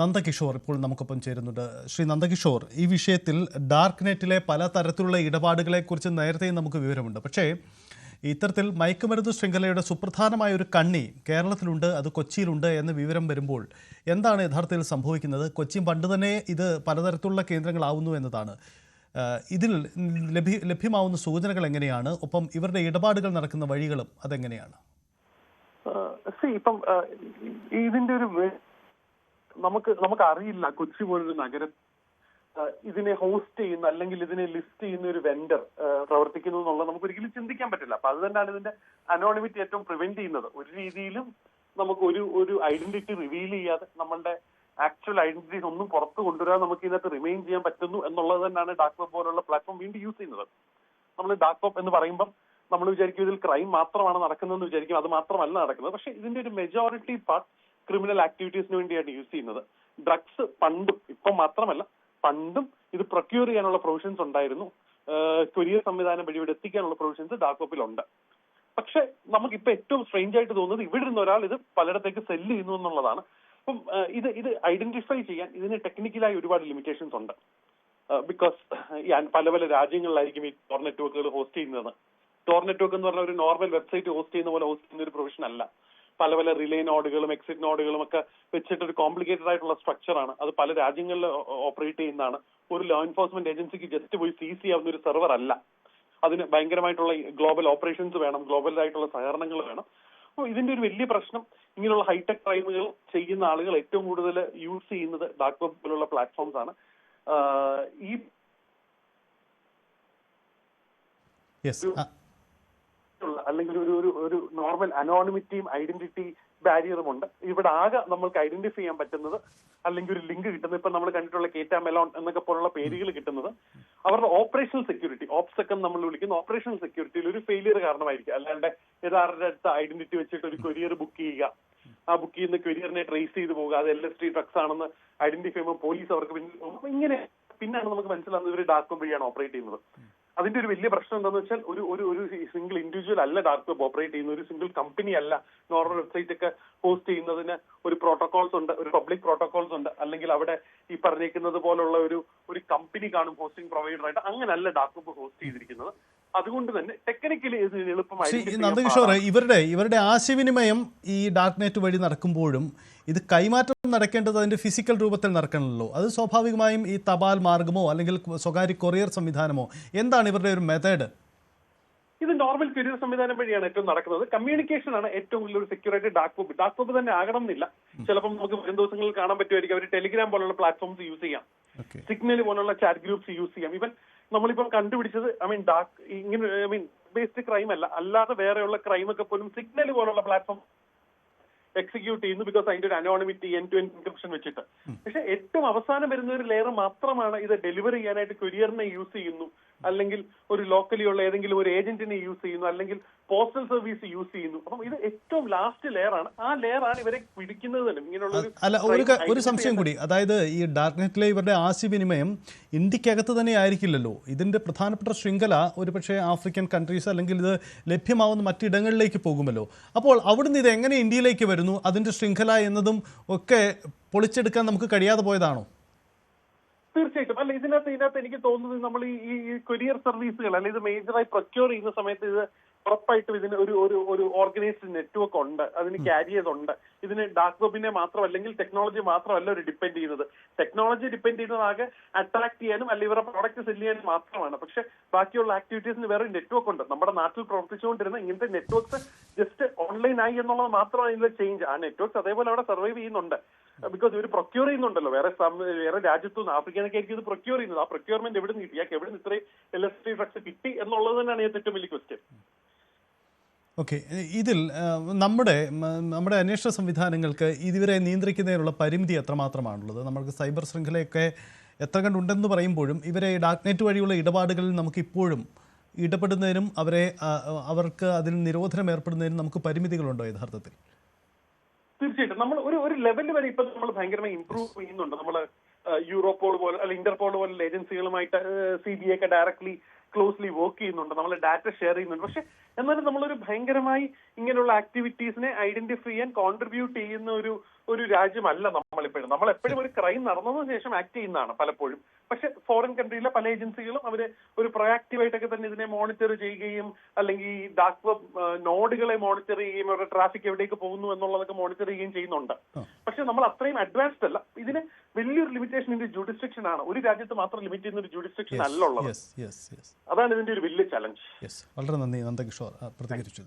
നന്ദകിഷോർ ഇപ്പോൾ നമുക്കൊപ്പം ചേരുന്നുണ്ട്. ശ്രീ നന്ദകിഷോർ ഈ വിഷയത്തിൽ ഡാർക്ക് നെറ്റിലെ പല തരത്തിലുള്ള ഇടപാടുകളെക്കുറിച്ച് നേരത്തെയും നമുക്ക് വിവരമുണ്ട്. പക്ഷേ ഇത്തരത്തിൽ മയക്കുമരുന്ന് ശൃംഖലയുടെ സുപ്രധാനമായ ഒരു കണ്ണി കേരളത്തിലുണ്ട് അത് കൊച്ചിയിലുണ്ട് എന്ന വിവരം വരുമ്പോൾ എന്താണ് യഥാർത്ഥത്തിൽ സംഭവിക്കുന്നത്? കൊച്ചി പണ്ട് തന്നെ ഇത് പലതരത്തിലുള്ള കേന്ദ്രങ്ങളാവുന്നു എന്നതാണ്. ഇതിൽ ലഭ്യ ലഭ്യമാവുന്ന സൂചനകൾ എങ്ങനെയാണ്? ഒപ്പം ഇവരുടെ ഇടപാടുകൾ നടക്കുന്ന വഴികളും അതെങ്ങനെയാണ്? ഇപ്പം ഇതിന്റെ ഒരു നമുക്ക് നമുക്ക് അറിയില്ല കൊച്ചി പോലൊരു നഗരം. ഇതിനെ ഹോസ്റ്റ് ചെയ്യുന്ന അല്ലെങ്കിൽ ഇതിനെ ലിസ്റ്റ് ചെയ്യുന്ന ഒരു വെൻഡർ പ്രവർത്തിക്കുന്നു എന്നുള്ളത് നമുക്ക് ഒരിക്കലും ചിന്തിക്കാൻ പറ്റില്ല. അപ്പൊ അത് തന്നെയാണ് ഇതിന്റെ അനോണിമിറ്റി ഏറ്റവും പ്രിവെന്റ് ചെയ്യുന്നത്. ഒരു രീതിയിലും നമുക്ക് ഒരു ഒരു ഐഡന്റിറ്റി റിവീൽ ചെയ്യാതെ നമ്മളുടെ ആക്ച്വൽ ഐഡന്റിറ്റീസ് ഒന്നും പുറത്ത് കൊണ്ടുവരാതെ നമുക്ക് ഇതിനകത്ത് റിമെയിൻ ചെയ്യാൻ പറ്റുന്നു എന്നുള്ളത് തന്നെയാണ് ഡാർക്ക് വെബ് പോലുള്ള പ്ലാറ്റ്ഫോം വീണ്ടും യൂസ് ചെയ്യുന്നത്. നമ്മൾ ഡാർക്ക് വെബ് എന്ന് പറയുമ്പോൾ നമ്മൾ വിചാരിക്കും ഇതിൽ ക്രൈം മാത്രമാണ് നടക്കുന്നതെന്ന് വിചാരിക്കും. അത് മാത്രമല്ല നടക്കുന്നത്. പക്ഷെ ഇതിന്റെ ഒരു മെജോറിറ്റി പാർട്ട് ക്രിമിനൽ ആക്ടിവിറ്റീസിന് വേണ്ടിയാണ് യൂസ് ചെയ്യുന്നത്. ഡ്രഗ്സ് പണ്ടും ഇപ്പം മാത്രമല്ല പണ്ടും ഇത് പ്രൊക്യൂർ ചെയ്യാനുള്ള പ്രൊവിഷൻസ് ഉണ്ടായിരുന്നു. കൊരിയർ സംവിധാനം വഴി ഇവിടെ എത്തിക്കാനുള്ള പ്രൊവിഷൻസ് ഡാർക്ക് പക്ഷെ നമുക്കിപ്പോ ഏറ്റവും സ്ട്രെയിഞ്ച് ആയിട്ട് തോന്നുന്നത് ഇവിടെ ഇരുന്ന ഒരാൾ ഇത് പലയിടത്തേക്ക് സെല്ല് ചെയ്യുന്നു എന്നുള്ളതാണ്. അപ്പം ഇത് ഇത് ഐഡന്റിഫൈ ചെയ്യാൻ ഇതിന് ടെക്നിക്കലായി ഒരുപാട് ലിമിറ്റേഷൻസ് ഉണ്ട്. ബിക്കോസ് പല പല രാജ്യങ്ങളിലായിരിക്കും ഈ ടോർ നെറ്റ്വർക്കുകൾ ഹോസ്റ്റ് ചെയ്യുന്നത്. ടോർ നെറ്റ്വർക്ക് എന്ന് പറഞ്ഞ ഒരു നോർമൽ വെബ്സൈറ്റ് ഹോസ്റ്റ് ചെയ്യുന്ന പോലെ ഹോസ്റ്റ് ചെയ്യുന്ന ഒരു പ്രൊവിഷൻ അല്ല. പല പല റിലേ നോഡുകളും എക്സിറ്റ് നോഡുകളും ഒക്കെ വെച്ചിട്ട് ഒരു കോംപ്ലിക്കേറ്റഡ് ആയിട്ടുള്ള സ്ട്രക്ചറാണ് അത് പല രാജ്യങ്ങളിൽ ഓപ്പറേറ്റ് ചെയ്യുന്നതാണ്. ഒരു ലോ എൻഫോഴ്സ്മെന്റ് ഏജൻസിക്ക് ജസ്റ്റ് പോയി സീസ് ആവുന്ന ഒരു സെർവർ അല്ല. അതിന് ഭയങ്കരമായിട്ടുള്ള ഗ്ലോബൽ ഓപ്പറേഷൻസ് വേണം ഗ്ലോബൽ ആയിട്ടുള്ള സഹകരണങ്ങൾ വേണം. അപ്പോൾ ഇതിന്റെ ഒരു വലിയ പ്രശ്നം ഇങ്ങനെയുള്ള ഹൈടെക് ക്രൈമുകൾ ചെയ്യുന്ന ആളുകൾ ഏറ്റവും കൂടുതൽ യൂസ് ചെയ്യുന്നത് ഡാർക്ക് വെബ് പോലുള്ള പ്ലാറ്റ്ഫോംസ് ആണ്. ഈ അല്ലെങ്കിൽ ഒരു ഒരു ഒരു നോർമൽ അനോണിമിറ്റിയും ഐഡന്റിറ്റി ബാരിയറും ഉണ്ട്. ഇവിടെ ആകെ നമ്മൾക്ക് ഐഡന്റിഫൈ ചെയ്യാൻ പറ്റുന്നത് അല്ലെങ്കിൽ ഒരു ലിങ്ക് കിട്ടുന്നത്. ഇപ്പൊ നമ്മൾ കണ്ടിട്ടുള്ള കേറ്റാ മെലോൺ എന്നൊക്കെ പോലുള്ള പേരുകൾ കിട്ടുന്നത് അവരുടെ ഓപ്പറേഷണൽ സെക്യൂരിറ്റി ഓപ്സെക് നമ്മൾ വിളിക്കുന്ന ഓപ്പറേഷണൽ സെക്യൂരിറ്റിയിൽ ഒരു ഫെയിലിയർ കാരണമായിരിക്കും. അല്ലാണ്ട് യഥാർത്ഥ ഐഡന്റിറ്റി വെച്ചിട്ട് ഒരു കൊരിയർ ബുക്ക് ചെയ്യുക. ആ ബുക്ക് ചെയ്യുന്ന കൊരിയറിനെ ട്രേസ് ചെയ്ത് പോകുക അത് എൽ എസ് ടി ഡ്രഗ്സ് ആണെന്ന് ഐഡന്റിഫൈ ചെയ്യുമ്പോൾ പോലീസ് അവർക്ക് പിന്നിൽ. ഇങ്ങനെ പിന്നാണ് നമുക്ക് മനസ്സിലാവുന്നത് ഇവർ ഡാക്കും വഴിയാണ് ഓപ്പറേറ്റ് ചെയ്യുന്നത്. അതിന്റെ ഒരു വലിയ പ്രശ്നം എന്താണെന്ന് വെച്ചാൽ ഒരു ഒരു ഒരു സിംഗിൾ ഇൻഡിവിജ്വൽ അല്ല ഡാർക്ക് വെബ് ഓപ്പറേറ്റ് ചെയ്യുന്ന ഒരു സിംഗിൾ കമ്പനി അല്ല നോർമൽ വെബ്സൈറ്റ് ഒക്കെ പോസ്റ്റ് ചെയ്യുന്നതിന് ഒരു പ്രോട്ടോകോൾസ് ഉണ്ട് ഒരു പബ്ലിക് പ്രോട്ടോകോൾസ് ഉണ്ട്. അല്ലെങ്കിൽ അവിടെ ഈ പറഞ്ഞേക്കുന്നത് പോലുള്ള ഒരു ഒരു കമ്പനി കാണും ഹോസ്റ്റിംഗ് പ്രൊവൈഡർ ആയിട്ട്. അങ്ങനല്ല ഡാർക്ക് വെബ് ഹോസ്റ്റ് ചെയ്തിരിക്കുന്നത്. അതുകൊണ്ട് തന്നെ ടെക്നിക്കലി ഇത് എളുപ്പം ശ്രീ identify ചെയ്യാൻ നന്ദകിഷോർ ഇവരുടെ ഇവരുടെ ആശയവിനിമയം ഈ ഡാർക്ക് നെറ്റ് വഴി നടക്കുമ്പോഴും ഇത് കൈമാറ്റം നടക്കേണ്ടത് അതിന്റെ ഫിസിക്കൽ രൂപത്തിൽ നടക്കണമല്ലോ അത് സ്വാഭാവികമായും ഈ തപാൽ മാർഗമോ അല്ലെങ്കിൽ സ്വകാര്യ കൊറിയർ സംവിധാനമോ? എന്താണ് ഇവരുടെ ഒരു മെത്തേഡ് ഇത് നോർമൽ കൊറിയർ സംവിധാനം വഴിയാണ് ഏറ്റവും നടക്കുന്നത്. കമ്മ്യൂണിക്കേഷൻ ആണ് ഏറ്റവും വലിയൊരു ആയിട്ട് ഡാർക്ക് വെബ് ഡാർക്ക് വെബ് തന്നെ ആകണം എന്നില്ല ചിലപ്പം നമുക്ക് വരും ദിവസങ്ങളിൽ കാണാൻ പറ്റുമായിരിക്കും. അവർ ടെലിഗ്രാം പോലുള്ള പ്ലാറ്റ്ഫോംസ് യൂസ് ചെയ്യാം. സിഗ്നൽ പോലുള്ള ചാറ്റ് ഗ്രൂപ്പ്സ് യൂസ് ചെയ്യാം. ഇവൻ നമ്മളിപ്പോൾ കണ്ടുപിടിച്ചത് ഐ മീൻ ഡാർക്ക് ഇങ്ങനെ ഐ മീൻ ബേസ്ഡ് ക്രൈം അല്ല. അല്ലാതെ വേറെയുള്ള ക്രൈം ഒക്കെ പോലും സിഗ്നൽ പോലുള്ള പ്ലാറ്റ്ഫോം എക്സിക്യൂട്ട് ചെയ്യുന്നു ബിക്കോസ് അതിന്റെ ഒരു anonymity end to end encryption വെച്ചിട്ട് പക്ഷെ ഏറ്റവും അവസാനം വരുന്ന ഒരു ലെയർ മാത്രമാണ് ഇത് ഡെലിവറി ചെയ്യാനായിട്ട് കൊരിയറിനെ യൂസ് ചെയ്യുന്നു. അല്ലെങ്കിൽ ഒരു ലോക്കലി ഉള്ള ഏതെങ്കിലും ഒരു ഏജന്റിനെ യൂസ് ചെയ്യുന്നു അല്ലെങ്കിൽ പോസ്റ്റൽ സർവീസ് യൂസ് ചെയ്യുന്നു. അപ്പം ഇത് ഏറ്റവും ലാസ്റ്റ് ലെയർ ആണ്. ആ ലെയർ ആണ് ഇവരെ പിടിക്കുന്നത് തന്നെ. ഇങ്ങനെയുള്ള ഒരു അല്ല ഒരു ഒരു സംശയം കൂടി. അതായത് ഈ ഡാർക്ക് നെറ്റിലെ ഇവരുടെ ആശയവിനിമയം ഇന്ത്യക്കകത്ത് തന്നെ ആയിരിക്കില്ലല്ലോ. ഇതിന്റെ പ്രധാനപ്പെട്ട ശൃംഖല ഒരു പക്ഷേ ആഫ്രിക്കൻ കൺട്രീസ് അല്ലെങ്കിൽ ഇത് ലഭ്യമാവുന്ന മറ്റിടങ്ങളിലേക്ക് പോകുമല്ലോ. അപ്പോൾ അവിടുന്ന് ഇത് എങ്ങനെ ഇന്ത്യയിലേക്ക് വരുന്നു? അതിന്റെ ശൃംഖല എന്നതും ഒക്കെ പൊളിച്ചെടുക്കാൻ നമുക്ക് കഴിയാതെ പോയതാണോ? തീർച്ചയായിട്ടും. അല്ല ഇതിനകത്ത് ഇതിനകത്ത് എനിക്ക് തോന്നുന്നത് നമ്മൾ ഈ ഈ- കൊരിയർ സർവീസുകൾ അല്ലെങ്കിൽ ഇത് മേജറായി പ്രൊക്യൂർ ചെയ്യുന്ന സമയത്ത് ഇത് ഉറപ്പായിട്ടും ഇതിന് ഒരു ഒരു ഒരു ഓർഗനൈസ്ഡ് നെറ്റ്വർക്ക് ഉണ്ട്. അതിന് ക്യാരിയേഴ്സ് ഉണ്ട് ഇതിന് ഡാർക്ക് വെബിനെ മാത്രം അല്ലെങ്കിൽ ടെക്നോളജി മാത്രമല്ല ഒരു ഡിപ്പെൻഡ് ചെയ്യുന്നത്. ടെക്നോളജി ഡിപ്പെൻഡ് ചെയ്യുന്നത് ആകെ അട്രാക്ട് ചെയ്യാനും അല്ലെങ്കിൽ ഇവരുടെ പ്രോഡക്റ്റ് സെൽ ചെയ്യാനും മാത്രമാണ്. പക്ഷെ ബാക്കിയുള്ള ആക്ടിവിറ്റീസിന് വേറെ നെറ്റ്വർക്ക് ഉണ്ട്. നമ്മുടെ നാട്ടിൽ പ്രവർത്തിച്ചുകൊണ്ടിരുന്ന ഇങ്ങനത്തെ നെറ്റ്വർക്ക്സ് ജസ്റ്റ് ഓൺലൈൻ ആയി എന്നുള്ളത് മാത്രമാണ് ഇതിലെ ചേഞ്ച് ആ നെറ്റ്വർക്ക്സ് അതേപോലെ അവിടെ സർവൈവ് ചെയ്യുന്നുണ്ട്. ബിക്കോസ് ഇവർ പ്രൊക്യൂർ ചെയ്യുന്നുണ്ടല്ലോ. വേറെ വേറെ രാജ്യത്തു നിന്ന് ആഫ്രിക്കനൊക്കെ ഇത് പ്രൊക്യൂർ ചെയ്യുന്നത്. ആ പ്രൊക്യൂർമെന്റ് എവിടെ നിന്ന് കിട്ടി? എവിടെ നിന്ന് ഇത്രയും ടി ഡ്രഗ്സ് കിട്ടി എന്നുള്ളത് തന്നെയാണ് ഏറ്റവും വലിയ ക്വസ്റ്റ്യൻ ഓക്കെ ഇതിൽ നമ്മുടെ നമ്മുടെ അന്വേഷണ സംവിധാനങ്ങൾക്ക് ഇതുവരെ നിയന്ത്രിക്കുന്നതിനുള്ള പരിമിതി എത്രമാത്രമാണുള്ളത്? നമുക്ക് സൈബർ ശൃംഖലയൊക്കെ എത്ര കണ്ടുണ്ടെന്ന് പറയുമ്പോഴും ഇവരെ ഡാർക്ക് നെറ്റ് വഴിയുള്ള ഇടപാടുകളിൽ നമുക്ക് ഇപ്പോഴും ഇടപെടുന്നതിനും അവരെ അവർക്ക് അതിൽ നിരോധനം ഏർപ്പെടുന്നതിനും നമുക്ക് പരിമിതികളുണ്ടോ യഥാർത്ഥത്തിൽ? തീർച്ചയായിട്ടും. നമ്മൾ ഒരു ഒരു ലെവൽ വരെ ഇപ്പൊ നമ്മൾ ഭയങ്കരമായി ഇംപ്രൂവ് ചെയ്യുന്നുണ്ട്. നമ്മൾ യൂറോപ്പോൾ പോലെ അല്ലെങ്കിൽ ഇന്റർപോൾ പോലുള്ള ഏജൻസികളുമായിട്ട് സി ബി ഒക്കെ ഡയറക്ട്ലി ക്ലോസ്ലി വർക്ക് ചെയ്യുന്നുണ്ട്. നമ്മൾ ഡാറ്റ ഷെയർ ചെയ്യുന്നുണ്ട്. പക്ഷെ എന്നാലും നമ്മളൊരു ഭയങ്കരമായി ഇങ്ങനെയുള്ള ആക്ടിവിറ്റീസിനെ ഐഡന്റിഫൈ ചെയ്യാൻ കോൺട്രിബ്യൂട്ട് ചെയ്യുന്ന ഒരു ഒരു രാജ്യമല്ല നമ്മളിപ്പോഴും. നമ്മൾ എപ്പോഴും ഒരു ക്രൈം നടന്നതിന് ശേഷം ആക്ട് ചെയ്യുന്നതാണ് പലപ്പോഴും. പക്ഷെ ഫോറിൻ കൺട്രിയിലെ പല ഏജൻസികളും അവർ ഒരു പ്രൊയാക്റ്റീവായിട്ടൊക്കെ തന്നെ ഇതിനെ മോണിറ്റർ ചെയ്യുകയും അല്ലെങ്കിൽ ഡാർക്ക് വെബ് നോഡുകളെ മോണിറ്റർ ചെയ്യുകയും അവരുടെ ട്രാഫിക് എവിടേക്ക് പോകുന്നു എന്നുള്ളതൊക്കെ മോണിറ്റർ ചെയ്യുകയും ചെയ്യുന്നുണ്ട്. പക്ഷെ നമ്മൾ അത്രയും അഡ്വാൻസ്ഡ് അല്ല. ഇതിന് വലിയൊരു ലിമിറ്റേഷൻ ഇതിന്റെ ജുഡിസ്ട്രിക്ഷൻ ആണ്. ഒരു രാജ്യത്ത് മാത്രം ലിമിറ്റ് ചെയ്യുന്ന ഒരു ജുഡിസ്ട്രിക്ഷൻ അല്ല ഉള്ളത്. അതാണ് ഇതിന്റെ ഒരു വലിയ ചലഞ്ച് വളരെ നന്ദി. നന്ദകിഷോർ പ്രതികരിച്ചു